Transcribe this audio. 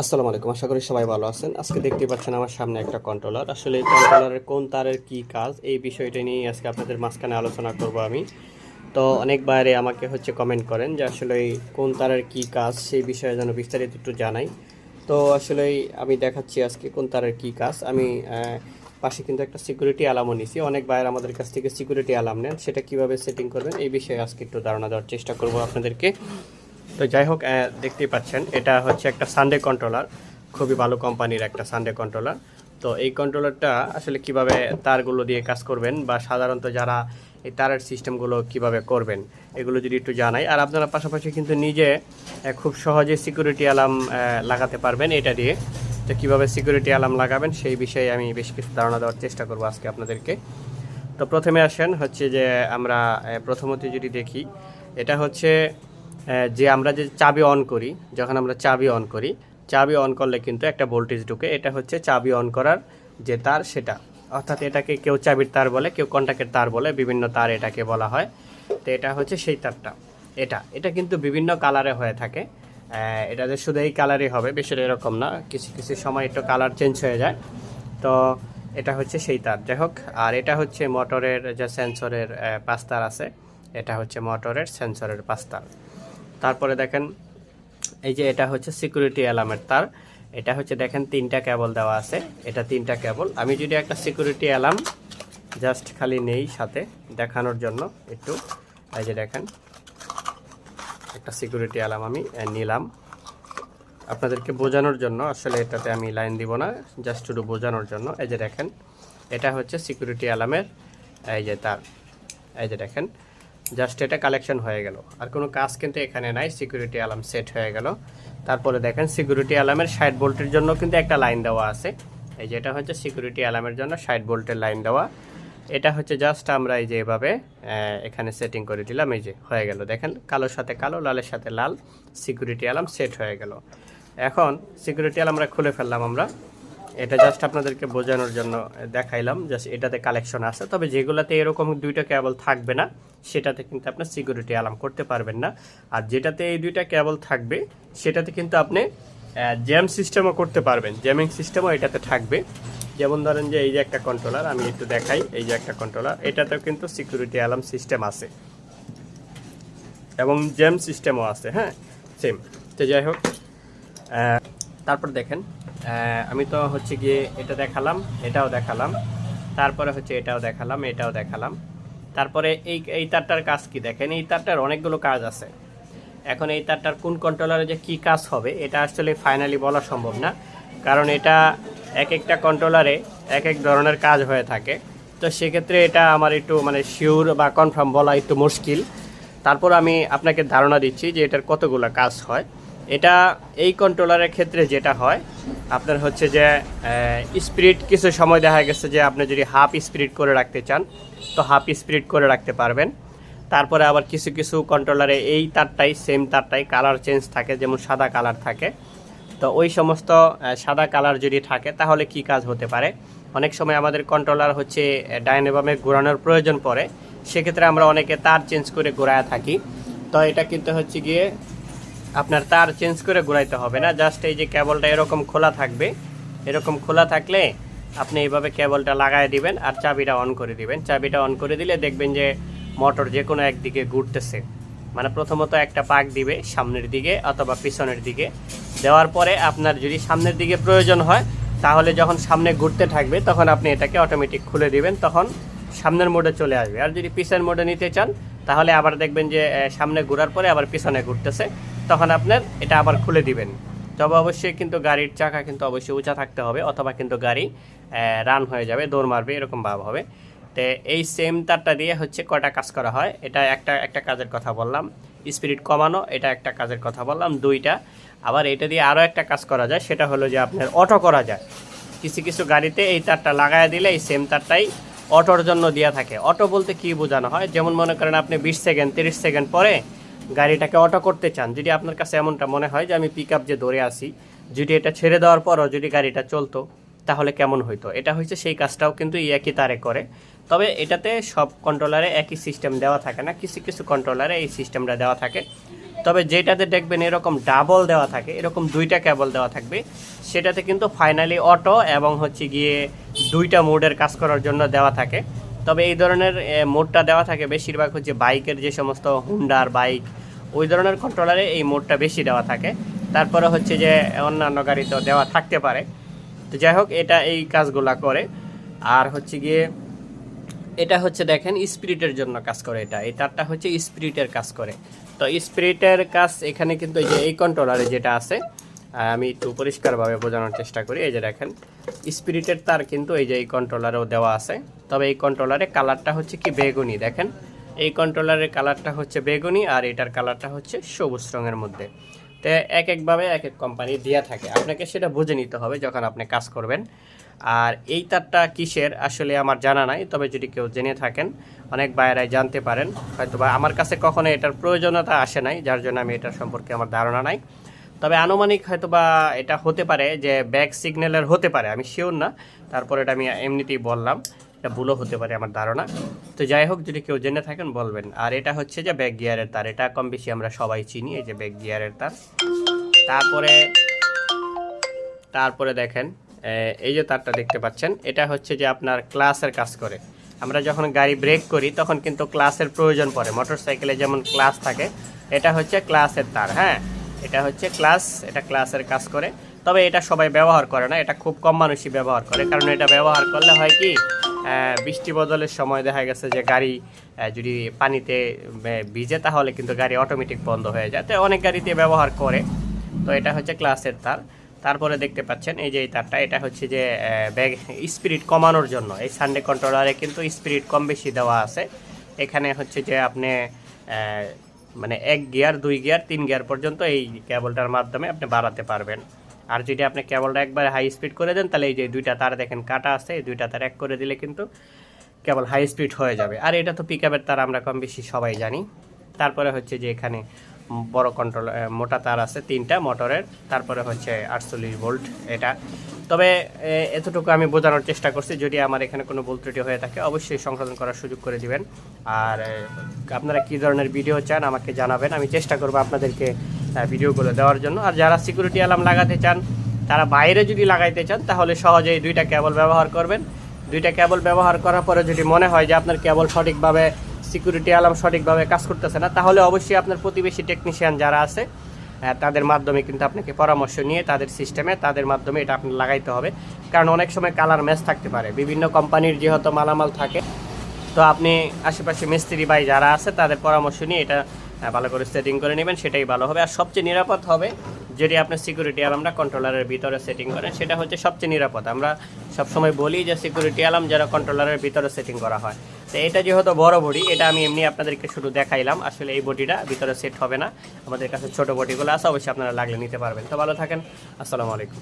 আসসালামু আলাইকুম, আশা করি সবাই ভালো আছেন। আজকে দেখতে পাচ্ছেন আমার সামনে একটা কন্ট্রোলার আসলে এই কন্ট্রোলারের কোন, তারের কি কাজ, এই বিষয়টা নিয়ে আজকে আপনাদের মাঝখানে আলোচনা করব আমি। তো অনেক বাইরে আমাকে হচ্ছে কমেন্ট করেন যে আসলে কোন তারের কি কাজ, সেই বিষয়ে যেন বিস্তারিত একটু জানাই। তো আসলে আমি দেখাচ্ছি আজকে কোন তারের কি কাজ। আমি পাশে কিন্তু একটা সিকিউরিটি অ্যালার্মও নিছি। অনেক বাইরে আমাদের কাছ থেকে সিকিউরিটি অ্যালার্ম নেন। সেটা কীভাবে সেটিং করবেন, এই বিষয়ে আজকে একটু ধারণা দেওয়ার চেষ্টা করব আপনাদেরকে। তো যাই হোক দেখতেই পাচ্ছেন, এটা হচ্ছে একটা সানডে কন্ট্রোলার খুবই ভালো কোম্পানির একটা সানডে কন্ট্রোলার তো এই কন্ট্রোলারটা আসলে কীভাবে তারগুলো দিয়ে কাজ করবেন বা সাধারণত যারা এই তারের সিস্টেমগুলো কীভাবে করবেন, এগুলো যদি একটু জানাই। আর আপনারা পাশাপাশি কিন্তু নিজে খুব সহজে সিকিউরিটি অ্যালার্ম লাগাতে পারবেন এটা দিয়ে। তো কীভাবে সিকিউরিটি অ্যালার্ম লাগাবেন সেই বিষয়ে আমি বেশ কিছু ধারণা দেওয়ার চেষ্টা করব আজকে আপনাদেরকে। তো প্রথমে আসেন হচ্ছে যে আমরা প্রথমত যদি দেখি, এটা হচ্ছে যে আমরা যে চাবি অন করি, যখন আমরা চাবি অন করি, চাবি অন করলে কিন্তু একটা ভোল্টেজ ঢুকে, এটা হচ্ছে চাবি অন করার যে তার, সেটা। অর্থাৎ এটাকে কেউ চাবির তার বলে, কেউ কন্ট্যাক্টের তার বলে, বিভিন্ন তার এটাকে বলা হয়। তো এটা হচ্ছে সেই তারটা। এটা এটা কিন্তু বিভিন্ন কালারে হয়ে থাকে। এটা যে শুধু এই কালারই হবে বেশি এরকম না। কিছু কিছু সময় একটু কালার চেঞ্জ হয়ে যায়। তো এটা হচ্ছে সেই তার। যাই হোক, আর এটা হচ্ছে মোটরের যে সেন্সরের পাস্তার আছে, এটা হচ্ছে মোটরের সেন্সরের পাঁচ তার। তারপরে দেখেন, এই যে এটা হচ্ছে সিকিউরিটি অ্যালার্মের তার। এটা হচ্ছে দেখেন তিনটা কেবল দেওয়া আছে। এটা তিনটা কেবল আমি যদি একটা সিকিউরিটি অ্যালার্ম জাস্ট খালি নেই সাথে দেখানোর জন্য একটু, এই যে দেখেন, একটা সিকিউরিটি অ্যালার্ম আমি নিলাম। আপনাদেরকে বোঝানোর জন্য, আসলে এটাতে আমি লাইন দিব না জাস্ট শুধু বোঝানোর জন্য। এই যে দেখেন, এটা হচ্ছে সিকিউরিটি অ্যালার্মের এই যে তার। এই যে দেখেন জাস্ট এটা কালেকশন হয়ে গেল। আর কোনো কাজ কিন্তু এখানে নাই সিকিউরিটি অ্যালার্ম সেট হয়ে গেল। তারপরে দেখেন সিকিউরিটি অ্যালার্মের ষাট ভোল্টের জন্য কিন্তু একটা লাইন দেওয়া আছে। এই যে এটা হচ্ছে সিকিউরিটি অ্যালার্মের জন্য ষাট ভোল্টের লাইন দেওয়া। এটা হচ্ছে জাস্ট আমরা এই যে এভাবে এখানে সেটিং করে দিলাম। এই যে হয়ে গেল। দেখেন, কালোর সাথে কালো, লালের সাথে লাল সিকিউরিটি অ্যালার্ম সেট হয়ে গেল। এখন সিকিউরিটি অ্যালার্মরা খুলে ফেললাম আমরা। এটা জাস্ট আপনাদেরকে বোঝানোর জন্য দেখাইলাম জাস্ট এটাতে কালেকশন আছে। তবে যেগুলোতে এরকম দুইটা কেবল থাকবে না, সেটাতে কিন্তু আপনি সিকিউরিটি অ্যালার্ম করতে পারবেন না। আর যেটাতে এই দুইটা কেবল থাকবে, সেটাতে কিন্তু আপনি জ্যাম সিস্টেমও করতে পারবেন। জ্যামিং সিস্টেমও এটাতে থাকবে। যেমন ধরেন যে এই যে একটা কন্ট্রোলার আমি একটু দেখাই, এই যে একটা কন্ট্রোলার এটাতেও কিন্তু সিকিউরিটি অ্যালার্ম সিস্টেম আছে। এবং জ্যাম সিস্টেমও আছে হ্যাঁ? সেম তো যাই হোক তারপর দেখেন আমি তো হচ্ছে গিয়ে এটা দেখালাম, এটাও দেখালাম, তারপরে হচ্ছে এটাও দেখালাম এটাও দেখালাম। তারপরে এই এই তারটার কাজ কি? দেখেন, এই তারটার অনেকগুলো কাজ আছে। এখন এই তারটার কোন কন্ট্রোলারে যে কি কাজ হবে, এটা আসলে ফাইনালি বলা সম্ভব না। কারণ এটা এক একটা কন্ট্রোলারে এক এক ধরনের কাজ হয়ে থাকে। তো সেক্ষেত্রে এটা আমার একটু মানে শিওর বা কনফার্ম বলা একটু মুশকিল। তারপর আমি আপনাকে ধারণা দিচ্ছি যে এটার কতগুলো কাজ হয়। এটা এই কন্ট্রোলারের ক্ষেত্রে যেটা হয় আপনার হচ্ছে যে স্পিরিট কিছু সময় দেখা গেছে যে, আপনি যদি হাফ স্পিরিট করে রাখতে চান, তো হাফ স্পিরিট করে রাখতে পারবেন। তারপরে আবার কিছু কিছু কন্ট্রোলারে এই তারটাই সেম তারটাই কালার চেঞ্জ থাকে, যেমন সাদা কালার থাকে। তো ওই সমস্ত সাদা কালার যদি থাকে, তাহলে কি কাজ হতে পারে? অনেক সময় আমাদের কন্ট্রোলার হচ্ছে ডাইনেবামে ঘোরানোর প্রয়োজন পড়ে। সেক্ষেত্রে আমরা অনেকে তার চেঞ্জ করে ঘোরায় থাকি। তো এটা কিন্তু হচ্ছে গিয়ে আপনার তার চেঞ্জ করে ঘোরাইতে হবে না। জাস্ট এই যে কেবলটা এরকম খোলা থাকবে, এরকম খোলা থাকলে আপনি এইভাবে কেবলটা লাগায় দিবেন আর চাবিটা অন করে দিবেন। চাবিটা অন করে দিলে দেখবেন যে মোটর যে কোনো একদিকে ঘুরতেছে। মানে প্রথমত একটা পাক দিবে সামনের দিকে অথবা পিছনের দিকে। দেওয়ার পরে আপনার যদি সামনের দিকে প্রয়োজন হয়, তাহলে যখন সামনে ঘুরতে থাকবে, তখন আপনি এটাকে অটোমেটিক খুলে দিবেন, তখন সামনের মোডে চলে আসবে। আর যদি পিছনের মোডে নিতে চান, তাহলে আবার দেখবেন যে সামনে ঘোরার পরে আবার পিছনে ঘুরতেছে। তখন আপনার এটা আবার খুলে দিবেন। তবে অবশ্যই কিন্তু গাড়ির চাকা কিন্তু অবশ্যই উঁচা থাকতে হবে, অথবা কিন্তু গাড়ি রান হয়ে যাবে, দৌড় মারবে, এরকম ভাব হবে। তো এই সেম তারটা দিয়ে হচ্ছে কয়টা কাজ করা হয়, এটা একটা একটা কাজের কথা বললাম। স্পিরিট কমানো, এটা একটা কাজের কথা বললাম, দুইটা। আবার এটা দিয়ে আরও একটা কাজ করা যায়, সেটা হলো যে আপনার অটো করা যায়। কিছু কিছু গাড়িতে এই তারটা লাগায় দিলে এই সেম তারটাই অটোর জন্য দেওয়া থাকে। অটো বলতে কি বোঝানো হয়? যেমন মনে করেন আপনি বিশ সেকেন্ড, তিরিশ সেকেন্ড পরে গাড়িটাকে অটো করতে চান, যদি আপনার কাছে এমনটা মনে হয় যে আমি পিক যে ধরে আসি যদি এটা ছেড়ে দেওয়ার পরও যদি গাড়িটা চলতো, তাহলে কেমন হইতো? এটা হচ্ছে সেই কাজটাও কিন্তু একই তারে করে। তবে এটাতে সব কন্ট্রোলারে একই সিস্টেম দেওয়া থাকে না, কিছু কিছু কন্ট্রোলারে এই সিস্টেমটা দেওয়া থাকে। তবে যেটাতে দেখবেন এরকম ডাবল দেওয়া থাকে, এরকম দুইটা কেবল দেওয়া থাকবে, সেটাতে কিন্তু ফাইনালি অটো এবং হচ্ছে গিয়ে দুইটা মোডের কাজ করার জন্য দেওয়া থাকে। তবে এই ধরনের মোডটা দেওয়া থাকে বেশিরভাগ হচ্ছে বাইকের যে সমস্ত হুন্ডার বাইক, ওই ধরনের কন্ট্রোলারে এই মোডটা বেশি দেওয়া থাকে। তারপরে হচ্ছে যে, অন্যান্য গাড়িতেও দেওয়া থাকতে পারে। তো যাই হোক, এটা এই কাজগুলা করে। আর হচ্ছে গিয়ে, এটা হচ্ছে দেখেন, স্পিরিটের জন্য কাজ করে এটা। এই তারটা হচ্ছে স্পিরিটের কাজ করে। তো স্পিরিটের কাজ এখানে কিন্তু এই যে, এই কন্ট্রোলারে যেটা আছে আমি একটু পরিষ্কারভাবে বোঝানোর চেষ্টা করি। এই যে দেখেন স্পিরিটের তার কিন্তু এই যে এই কন্ট্রোলারেও দেওয়া আছে। তবে এই কন্ট্রোলারে কালারটা হচ্ছে কি বেগুনি, দেখেন। এই কন্ট্রোলারের কালারটা হচ্ছে বেগুনি আর এটার কালারটা হচ্ছে সবুজ রঙের মধ্যে। তো এক একভাবে এক এক কোম্পানি দেওয়া থাকে। আপনাকে সেটা বুঝে নিতে হবে যখন আপনি কাজ করবেন। আর এই তারটা কিসের আসলে আমার জানা নাই, তবে যদি কেউ জেনে থাকেন, অনেক বাইরাই জানতে পারেন। হয়তো বা আমার কাছে কখনো এটার প্রয়োজনীয়তা আসে নাই, যার জন্য আমি এটার সম্পর্কে আমার ধারণা নাই। তবে আনুমানিক হয়তো বা এটা হতে পারে যে ব্যাক সিগন্যালের হতে পারে, আমি শিওর না। তারপর এটা আমি এমনিতেই বললাম, এটা ভুলও হতে পারে আমার ধারণা। তো যাই হোক, যদি কেউ জেনে থাকেন বলবেন। আর এটা হচ্ছে যে ব্যাক গিয়ারের তার, এটা কম বেশি আমরা সবাই চিনি, এই যে ব্যাক গিয়ারের তার। তারপরে তারপরে দেখেন এই যে তারটা দেখতে পাচ্ছেন, এটা হচ্ছে যে আপনার ক্লাসের কাজ করে। আমরা যখন গাড়ি ব্রেক করি, তখন কিন্তু ক্লাসের প্রয়োজন পড়ে। মোটর সাইকেলে যেমন ক্লাস থাকে, এটা হচ্ছে ক্লাসের তার হ্যাঁ? এটা হচ্ছে ক্লাস এটা ক্লাসের কাজ করে। তবে এটা সবাই ব্যবহার করে না, এটা খুব কম মানুষই ব্যবহার করে। কারণ এটা ব্যবহার করলে হয় কি বৃষ্টি বদলের সময় দেখা গেছে যে গাড়ি যদি পানিতে ভিজে তাহলে কিন্তু গাড়ি অটোমেটিক বন্ধ হয়ে যায়। তো অনেক গাড়িতে ব্যবহার করে। তো এটা হচ্ছে ক্লাসের তার। তারপরে দেখতে পাচ্ছেন, এই যে এই তারটা, এটা হচ্ছে যে ব্যাগ স্পিরিট কমানোর জন্য। এই সানডে কন্ট্রোলারে কিন্তু স্পিরিট কম বেশি দেওয়া আছে। এখানে হচ্ছে যে আপনি মানে এক গিয়ার, দুই গিয়ার, তিন গিয়ার পর্যন্ত এই কেবলটার মাধ্যমে আপনি বাড়াতে পারবেন। আর যদি আপনি কেবলটা একবার হাই স্পিড করে দেন, তাহলে এই যে দুইটা তার দেখেন কাটা আছে, এই দুইটা তার এক করে দিলে কিন্তু কেবল হাই স্পিড হয়ে যাবে। আর এটা তো পিক আপের তার আমরা কম বেশি সবাই জানি। তারপরে হচ্ছে যে এখানে বড় কন্ট্রোল মোটা তার আছে তিনটা মোটরের তারপরে হচ্ছে আটচল্লিশ ভোল্ট এটা। তবে এতটুকু আমি বোঝানোর চেষ্টা করছি, যদি আমার এখানে কোনো ভুল ত্রুটি হয়ে থাকে, অবশ্যই সংশোধন করার সুযোগ করে দিবেন। আর আপনারা কী ধরনের ভিডিও চান আমাকে জানাবেন, আমি চেষ্টা করব আপনাদেরকে ভিডিওগুলো দেওয়ার জন্য। আর যারা সিকিউরিটি অ্যালার্ম লাগাতে চান, তারা বাইরে যদি লাগাইতে চান, তাহলে সহজেই দুইটা কেবল ব্যবহার করবেন। দুইটা কেবল ব্যবহার করার পরে যদি মনে হয় যে আপনার কেবল সঠিকভাবে সিকিউরিটি অ্যালার্ম সঠিকভাবে কাজ করতেছে না, তাহলে অবশ্যই আপনার প্রতিবেশী টেকনিশিয়ান যারা আছে তাদের মাধ্যমে কিন্তু আপনাকে পরামর্শ নিয়ে তাদের সিস্টেমে তাদের মাধ্যমে এটা আপনি লাগাইতে হবে। কারণ অনেক সময় কালার ম্যাচ থাকতে পারে। বিভিন্ন কোম্পানির যেহেতু মালামাল থাকে, তো আপনি আশেপাশে মিস্ত্রি ভাই যারা আছে, তাদের পরামর্শ নিয়ে এটা ভালো করে সেটিং করে নেবেন, সেটাই ভালো হবে। আর সবচেয়ে নিরাপদ হবে যদি আপনার সিকিউরিটি অ্যালার্মটা কন্ট্রোলারের ভিতরে সেটিং করেন, সেটা হচ্ছে সবচেয়ে নিরাপদ। আমরা সবসময় বলি যে সিকিউরিটি অ্যালার্ম যারা কন্ট্রোলারের ভিতরে সেটিং করা হয়। তো এটা যেহেতু বড় বডি, এটা আমি এমনি আপনাদেরকে শুধু দেখাইলাম। আসলে এই বডিটা ভিতরে সেট হবে না। আমাদের কাছে ছোট বডিগুলো আছে, অবশ্যই আপনারা লাগলে নিতে পারবেন। তো ভালো থাকেন। আসসালামু আলাইকুম।